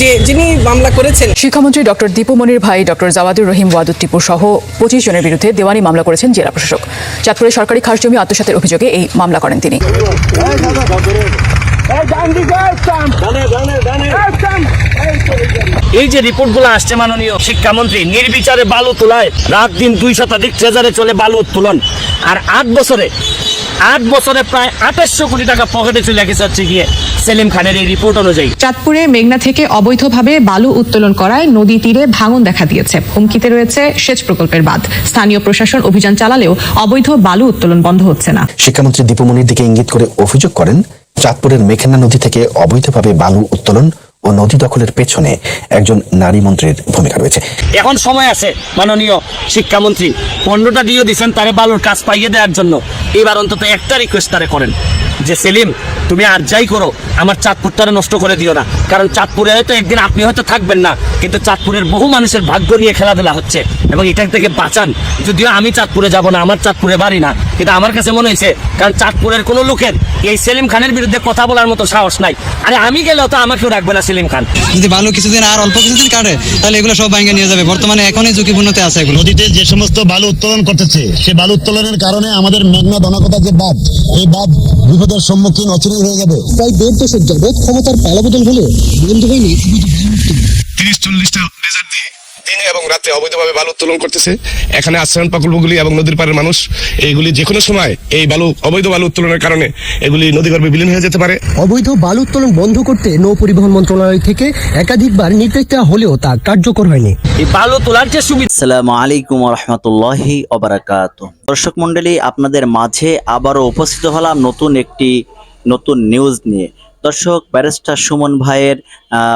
যে যিনি মামলা করেছেন। শিক্ষামন্ত্রী ডক্টর দীপুমনির ভাই, ডক্টর জাওয়াদুর রহিম, ওয়াদুদ টিপু সহ পঁচিশ জনের বিরুদ্ধে দেওয়ানি মামলা করেছেন জেলা প্রশাসক। চাঁদপুরে সরকারি খাস জমি আত্মসাতের অভিযোগে এই মামলা করেন তিনি। এই যে রিপোর্টগুলো আসছে মাননীয় শিক্ষামন্ত্রী নির্বিচারে বালু তোলায় রাত দিন দুই শতাধিক ট্রেজারে চলে বালু উত্তোলন আর আট বছরে আট বছরে প্রায় আঠাশশো কোটি টাকা পকেটে চলে গেছে হচ্ছে গিয়ে সেলিম খানের এই রিপোর্ট অনুযায়ী। চাঁদপুরে মেঘনা থেকে অবৈধভাবে বালু উত্তোলন করায় নদী তীরে ভাঙন দেখা দিয়েছে। হুমকিতে রয়েছে সেচ প্রকল্পের বাদ স্থানীয় প্রশাসন অভিযান চালালেও অবৈধ বালু উত্তোলন বন্ধ হচ্ছে না। শিক্ষামন্ত্রী দীপুমনির দিকে ইঙ্গিত করে অভিযোগ করেন চাঁদপুরের মেঘনা নদী থেকে অবৈধভাবে বালু উত্তোলন ও নদী দখলের পেছনে একজন নারী মন্ত্রীর ভূমিকা রয়েছে। এখন সময় আছে, মাননীয় শিক্ষামন্ত্রী, পণ্যটা দিয়ে দিচ্ছেন তারে বালুর কাজ পাইয়ে দেওয়ার জন্য। এবার অন্তত একটা রিকোয়েস্ট তারে করেন, যে সেলিম তুমি আর যাই করো আমার চাঁদপুরটারে নষ্ট করে দিও না। কারণ চাঁদপুরে হয়তো একদিন আপনি হয়তো থাকবেন না কিন্তু চাঁদপুরের বহু মানুষের ভাগ্য নিয়ে খেলাধুলা হচ্ছে এবং এটা থেকে বাঁচান। যদিও আমি চাঁদপুরে যাব না আমার চাঁদপুরে বাড়ি না কিন্তু আমার কাছে মনে হয়েছে কারণ চাঁদপুরের কোনো লোকের এই সেলিম খানের বিরুদ্ধে কথা বলার মতো সাহস নাই। আরে আমি গেলেও তো আমাকেও রাখবে না সেলিম খান। যদি ভালো কিছুদিন আর অল্প কিছুদিন কাটে তাহলে এগুলো সব ভাঙে নিয়ে যাবে। বর্তমানে এখনই ঝুঁকিপূর্ণতে আছে এগুলো। নদীতে যে সমস্ত বালু উত্তোলন করতেছে সে বালু উত্তোলনের কারণে আমাদের মেঘনা দনাকতা যে বাঁধ এই বাঁধ বিপদের সম্মুখীন অচিরেই হয়ে যাবে। প্রায় দেড় দশক যাবৎ ক্ষমতার পালাবদল হলে বন্ধ হয়নি তিরিশ চল্লিশটা দিয়ে দিনে এবং রাতে অবৈধভাবে বালু উত্তোলন করতেছে। এখানে আশ্রয়ণ প্রকল্পগুলি এবং নদীর পাড়ের মানুষ এইগুলি যে কোনো সময় এই বালু অবৈধ বালু উত্তোলনের কারণে এগুলি নদীগর্ভে বিলীন হয়ে যেতে পারে। অবৈধ বালু উত্তোলন বন্ধ করতে নৌ পরিবহন মন্ত্রণালয় থেকে একাধিকবার নির্দেশ দেওয়া হলেও তা কার্যকর হয়নি। এই বালু তোলার যে সুবিধা আসসালামু আলাইকুম রহমতুল্লাহি অবরাকাত দর্শক মন্ডলী আপনাদের মাঝে আবারও উপস্থিত হলাম নতুন একটি নতুন নিউজ নিয়ে। দর্শক ব্যারিস্টার সুমন ভাইয়ের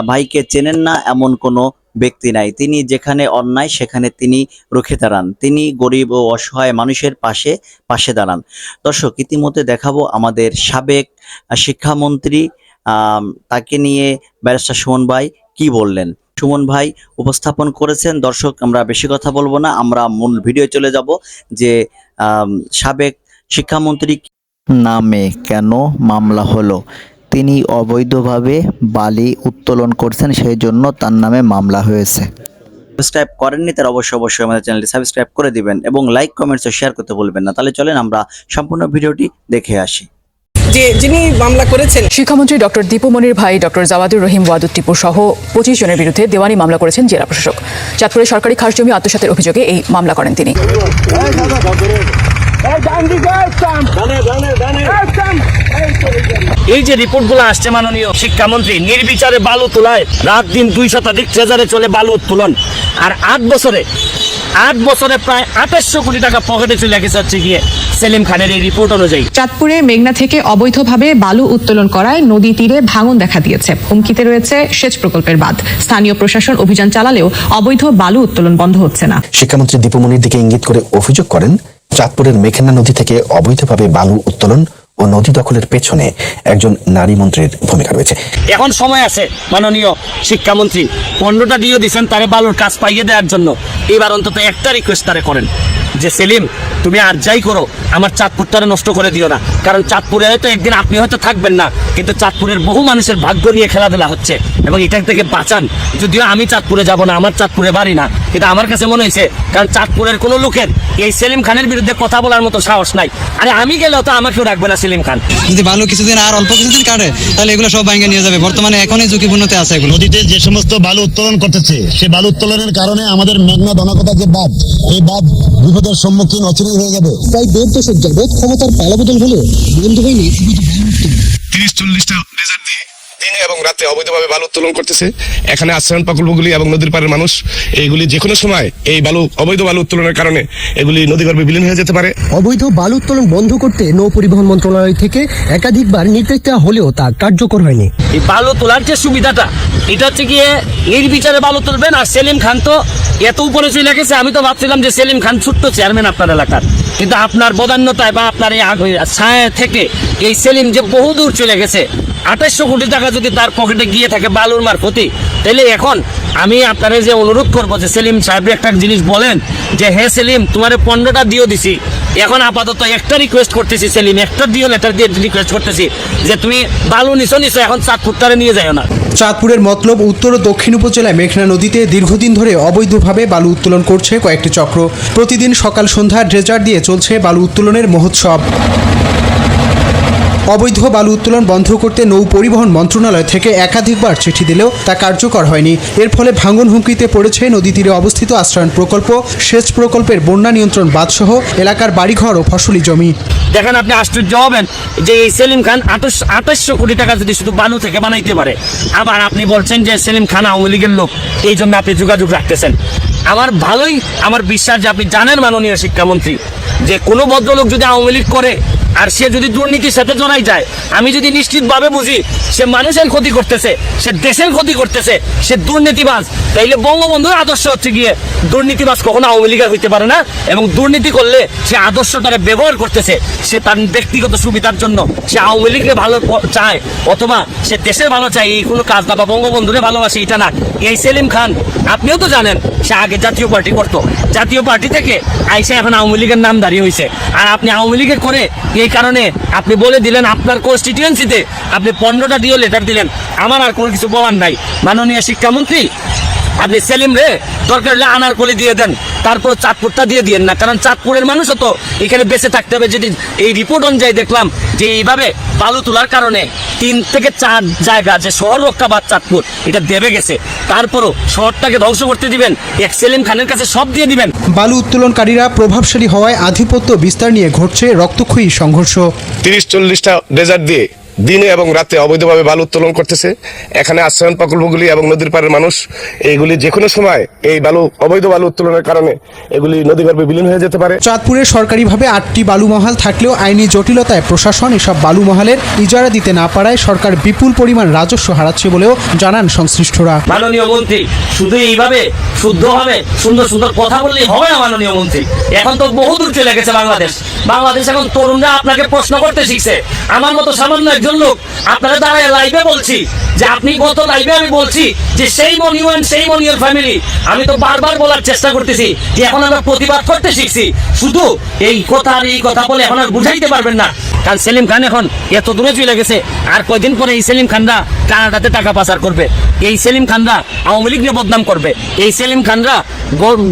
ভাইকে চেনেন না এমন কোনো ব্যক্তি নাই। তিনি যেখানে অন্যায়, সেখানে তিনি রুখে দাঁড়ান। তিনি গরিব ও অসহায় মানুষের পাশে পাশে দাঁড়ান। দর্শক, ইতিমধ্যে দেখাবো আমাদের সাবেক শিক্ষামন্ত্রী তাকে নিয়ে ব্যারিস্টার সুমন ভাই কি বললেন। সুমন ভাই উপস্থাপন করেছেন। দর্শক, আমরা বেশি কথা বলব না। আমরা মূল ভিডিও চলে যাব যে সাবেক শিক্ষামন্ত্রী নামে কেন মামলা হলো? তিনি অবৈধভাবে বালি উত্তোলন করছেন সেই জন্য তার নামে মামলা হয়েছে। সাবস্ক্রাইব করেননি তার অবশ্যই অবশ্যই আমাদের চ্যানেলটি সাবস্ক্রাইব করে দিবেন এবং লাইক কমেন্টস ও শেয়ার করতে বলবেন না। তাহলে চলেন আমরা সম্পূর্ণ ভিডিওটি দেখে আসি। যে যিনি মামলা করেছেন শিক্ষামন্ত্রী ডক্টর দীপুমনির ভাই ডক্টর জাওয়াদুর রহিম ওয়াদুদ টিপু সহ পঁচিশ জনের বিরুদ্ধে দেওয়ানি মামলা করেছেন জেলা প্রশাসক। চাঁদপুরে সরকারি খাস জমি আত্মসাতের অভিযোগে এই মামলা করেন তিনি। এই যে রিপোর্টগুলো আসছে মাননীয় শিক্ষামন্ত্রী নির্বিচারে বালু তোলায় রাত দিন দুই শতাধিক ট্রেজারে চলে বালু উত্তোলন আর আট বছরে আট বছরে প্রায় আঠাশশো কোটি টাকা পকেটে চলে গেছে হচ্ছে গিয়ে সেলিম খানের এই রিপোর্ট অনুযায়ী। চাঁদপুরে মেঘনা থেকে অবৈধভাবে বালু উত্তোলন করায় নদী তীরে ভাঙন দেখা দিয়েছে। হুমকিতে রয়েছে সেচ প্রকল্পের বাদ স্থানীয় প্রশাসন অভিযান চালালেও অবৈধ বালু উত্তোলন বন্ধ হচ্ছে না। শিক্ষামন্ত্রী দীপুমনির দিকে ইঙ্গিত করে অভিযোগ করেন চাঁদপুরের মেঘনা নদী থেকে অবৈধভাবে বালু উত্তোলন ও নদী দখলের পেছনে একজন নারী মন্ত্রীর ভূমিকা রয়েছে। এখন সময় আছে, মাননীয় শিক্ষামন্ত্রী পনেরোটা দিয়ে দিচ্ছেন তারে বালুর কাজ পাইয়ে দেওয়ার জন্য। এবার অন্তত একটা রিকোয়েস্ট তারে করেন। যে সেলিম তুমি আর যাই করো আমার চাঁদপুরটারে নষ্ট করে দিও না। কারণ চাঁদপুরে হয়তো একদিন আপনি হয়তো থাকবেন না কিন্তু চাঁদপুরের বহু মানুষের ভাগ্য নিয়ে খেলাধুলা হচ্ছে এবং এটা থেকে বাঁচান। যদিও আমি চাঁদপুরে যাব না আমার চাঁদপুরে বাড়ি না কিন্তু আমার কাছে মনে হয়েছে কারণ চাঁদপুরের কোনো লোকের এই সেলিম খানের বিরুদ্ধে কথা বলার মতো সাহস নাই। আরে আমি গেলেও তো আমাকেও রাখবে না সেলিম খান। যদি ভালো কিছুদিন আর অল্প কিছুদিন কাটে তাহলে এগুলো সব ভাঙে নিয়ে যাবে। বর্তমানে এখনই ঝুঁকিপূর্ণতে আছে এগুলো। নদীতে যে সমস্ত বালু উত্তোলন করতেছে সেই বালু উত্তোলনের কারণে আমাদের মেঘনা দনাকতা যে বাঁধ এই বাঁধ বিপদের সম্মুখীন অচিরেই হয়ে যাবে। তাই দেব দশক যাবৎ ক্ষমতার পালাবদল হলে বন্ধু হয়নি তিরিশ চল্লিশটা রেজাল্ট দিয়ে দিনে এবং রাতে অবৈধভাবে বালু উত্তোলন করতেছে। এখানে আশ্রয়ণ প্রকল্পগুলি এবং নদীর পাড়ের মানুষ এইগুলি যে কোনো সময় এই বালু অবৈধ বালু উত্তোলনের কারণে এগুলি নদীগর্ভে বিলীন হয়ে যেতে পারে। অবৈধ বালু উত্তোলন বন্ধ করতে নৌ পরিবহন মন্ত্রণালয় থেকে একাধিকবার নির্দেশ দেওয়া হলেও তা কার্যকর হয়নি। এই বালু তোলার যে সুবিধাটা এটা হচ্ছে গিয়ে এর বিচারে ভালো তুলবেন আর সেলিম খান তো এত উপরে চলে গেছে আমি তো ভাবছিলাম যে সেলিম খান ছোট্ট চেয়ারম্যান আপনার এলাকার। কিন্তু আপনার বদান্যতায় বা আপনার এই ছায়া থেকে এই সেলিম যে বহুদূর চলে গেছে আঠাশশো কোটি টাকা যদি তার পকেটে গিয়ে থাকে বালুর মারফতি তাহলে এখন আমি আপনারা যে অনুরোধ করব যে সেলিম সাহেব একটা জিনিস বলেন যে, হে সেলিম, তোমার পনেরোটা দিও দিছি। এখন আপাতত একটা রিকোয়েস্ট করতেছি সেলিম, একটা দিও লেটার দিয়ে রিকোয়েস্ট করতেছি যে, তুমি বালু নিছো নিছো, এখন চার ফুটটারে নিয়ে যাও না। চাঁদপুরের মতলব উত্তর ও দক্ষিণ উপজেলায় মেঘনা নদীতে দীর্ঘদিন ধরে অবৈধভাবে বালু উত্তোলন করছে কয়েকটি চক্র। প্রতিদিন সকাল সন্ধ্যা ড্রেজার দিয়ে চলছে বালু উত্তোলনের মহোৎসব। অবৈধ বালু উত্তোলন বন্ধ করতে নৌ পরিবহন মন্ত্রণালয় থেকে একাধিকবার চিঠি দিলেও তা কার্যকর হয়নি। এর ফলে ভাঙন হুমকিতে পড়েছে নদী তীরে অবস্থিত আশ্রয়ণ প্রকল্প, সেচ প্রকল্পের বন্যা নিয়ন্ত্রণ বাঁধসহ এলাকার বাড়িঘর ও ফসলি জমি। দেখেন আপনি আশ্চর্য হবেন যে এই সেলিম খান আঠাশ আঠাশশো কোটি টাকা যদি শুধু বালু থেকে বানাইতে পারে, আবার আপনি বলছেন যে সেলিম খান আওয়ামী লীগের লোক, এই জন্য আপনি যোগাযোগ রাখতেছেন। আমার ভালোই আমার বিশ্বাস যে আপনি জানেন মাননীয় শিক্ষামন্ত্রী, যে কোনো ভদ্রলোক যদি আওয়ামী লীগ করে আর সে যদি দুর্নীতির সাথে জড়াই যায়, আমি যদি নিশ্চিতভাবে বুঝি সে মানুষের ক্ষতি করতেছে, সে দেশের ক্ষতি করতেছে, সে দুর্নীতিবাজ, তাইলে বঙ্গবন্ধুর আদর্শ হচ্ছে গিয়ে দুর্নীতিবাজ কখনো আওয়ামী লীগের হইতে পারে না, এবং দুর্নীতি করলে সে আদর্শটারে ব্যবহার করতেছে, সে তার ব্যক্তিগত সুবিধার জন্য সে আওয়ামী লীগকে ভালো চায়, অথবা সে দেশের ভালো চায়, এই কোনো কাজ না বঙ্গবন্ধুরে ভালোবাসে, এটা না। এই সেলিম খান, আপনিও তো জানেন, সে আগে জাতীয় পার্টি করতো। জাতীয় পার্টি থেকে আইসা এখন আওয়ামী লীগের নাম দাঁড়িয়ে হয়েছে আর আপনি আওয়ামী লীগের করে এই কারণে আপনি বলে দিলেন আপনার কনস্টিটিউয়েন্সিতে আপনি পনেরোটা দিয়েও লেটার দিলেন। আমার আর কোনো কিছু বলার নাই। মাননীয় শিক্ষামন্ত্রী আপনি সেলিম রে দরকার হলে আনার করে দিয়ে দেন তারপর চাঁদপুরটা দিয়ে দিয়েন না কারণ চাঁদপুরের মানুষও তো এখানে বেঁচে থাকতে হবে। যদি এই রিপোর্ট অনুযায়ী দেখলাম যে এইভাবে বালু তোলার কারণে তিন থেকে চার জায়গা যে শহর রক্ষাবাদ চাঁদপুর এটা দেবে গেছে। তারপরও শহরটাকে ধ্বংস করতে দিবেন এক সেলিম খানের কাছে সব দিয়ে দিবেন। বালু উত্তোলনকারীরা প্রভাবশালী হওয়ায় আধিপত্য বিস্তার নিয়ে ঘটছে রক্তক্ষয়ী সংঘর্ষ। তিরিশ চল্লিশটা ডেজার্ট দিয়ে দিনে এবং রাতে অবৈধভাবে বালু উত্তোলন করতেছে। এখানে আশ্রয়ণ প্রকল্পগুলি এবং নদীর পাড়ের মানুষ এইগুলি যে কোনো সময় এই বালু অবৈধ বালু উত্তোলনের কারণে এগুলি নদীগর্ভে বিলীন হয়ে যেতে পারে। চাঁদপুরে সরকারিভাবে আটটি বালু মহাল থাকলেও আইনি জটিলতায় প্রশাসন এসব বালু মহালের ইজারা দিতে না পারায় সরকার বিপুল পরিমাণ রাজস্ব হারাচ্ছে বলেও জানান সংশ্লিষ্টরা। মাননীয় মন্ত্রী শুধু এইভাবে শুদ্ধ হবে সুন্দর সুন্দর কথা বললেই হবে না মাননীয় মন্ত্রী। এখন তো বহুদূর চলে গেছে বাংলাদেশ। বাংলাদেশ এখন তরুণরা আপনাকে প্রশ্ন করতে শিখছে। আমার মতো সামান্য একজন লোক, আপনারা দাঁড়ায় লাইভে বলছি, যে আপনি গত লাইভে আমি বলছি যে সেই মনিউমেন্ট সেই মনিয়র ফ্যামিলি আমি তো বারবার বলার চেষ্টা করতেছি যে এখন আমরা প্রতিবাদ করতে শিখছি। শুধু এই কথা আর এই কথা বলে এখন আর বুঝাইতে পারবেন না। কারণ সেলিম খান এখন এত দূরে চলে গেছে। আর কয়দিন পরে এই সেলিম খানরা কানাডাতে টাকা পাচার করবে। এই সেলিম খানরা আওয়ামী লীগ নিয়ে বদনাম করবে। এই সেলিম খানরা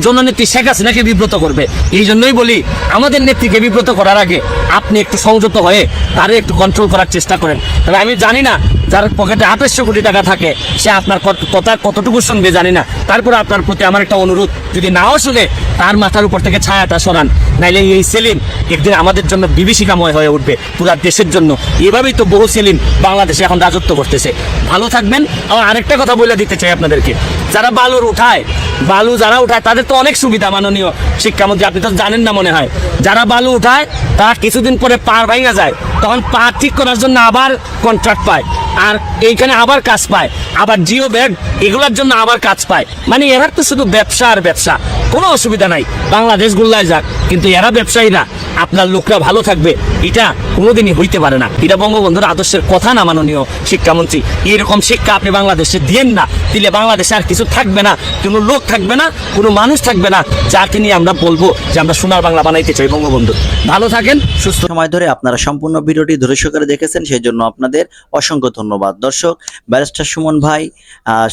জননেত্রী শেখ হাসিনাকে বিব্রত করবে। এই জন্যই বলি, আমাদের নেত্রীকে বিব্রত করার আগে আপনি একটু সংযত হয়ে তারে একটু কন্ট্রোল করার চেষ্টা করেন। তবে আমি জানি না যার পকেটে আঠাশশো কোটি টাকা থাকে, সে আপনার কথা কতটুকু শুনবে জানি না। তারপরে আপনার প্রতি আমার একটা অনুরোধ, যদি নাও শুনে তার মাথার উপর থেকে ছায়াটা সরান, নাইলে এই সেলিম একদিন আমাদের জন্য বিভীষিকাময় হয়ে উঠবে পুরা দেশের জন্য। এভাবেই তো বহু সেলিম বাংলাদেশে এখন রাজত্ব করতেছে। ভালো থাকবেন। আমার আরেকটা কথা বলে দিতে চাই আপনাদেরকে। যারা বালুর উঠায়, বালু যারা উঠায়, তাদের তো অনেক সুবিধা মাননীয় শিক্ষামন্ত্রী, আপনি তো জানেন না মনে হয়। যারা বালু উঠায়, তারা কিছুদিন পরে পার ভাঙা যায়, তখন পার ঠিক করার জন্য আবার কন্ট্রাক্ট পায়। আর এইখানে আবার কাজ পায়। আবার জিও ব্যাগ, এগুলোর জন্য আবার কাজ পায়। মানে এরা তো শুধু ব্যবসা আর ব্যবসা। কোনো অসুবিধা নাই। বাংলাদেশ গুল্লায় যাক, কিন্তু এরা ব্যবসায়ীরা আপনার লোকরা ভালো থাকবে। এটা কোনোদিনই হইতে পারে না। এটা বঙ্গবন্ধুর আদর্শের কথা না মাননীয় শিক্ষামন্ত্রী। এরকম শিক্ষা আপনি বাংলাদেশে দিয়েন না। দিলে বাংলাদেশে আর কিছু থাকবে না। কোনো লোক থাকবে না, কোনো মানুষ থাকবে না। যাকে নিয়ে আমরা বলব যে আমরা সোনার বাংলা বানাইতে চাই বঙ্গবন্ধু। ভালো থাকেন, সুস্থ সময় ধরে আপনারা সম্পূর্ণ ভিডিওটি ধৈর্য করে দেখেছেন। সেই জন্য আপনাদের অসংখ্য ধন্যবাদ। দর্শক, ব্যারিস্টার সুমন ভাই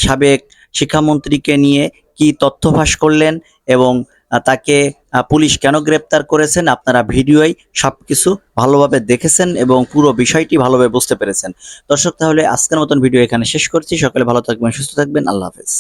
সাবেক শিক্ষামন্ত্রীকে নিয়ে কি তথ্য ফাঁস করলেন? এবং তাকে পুলিশ কেন গ্রেপ্তার করেছেন, আপনারা ভিডিওয় সব কিছু ভালোভাবে দেখেছেন এবং পুরো বিষয়টি ভালোভাবে বুঝতে পেরেছেন। দর্শক, তাহলে আজকের মতন ভিডিও এখানে শেষ করছি। সকালে ভালো থাকবেন, সুস্থ থাকবেন। আল্লাহ হাফেজ।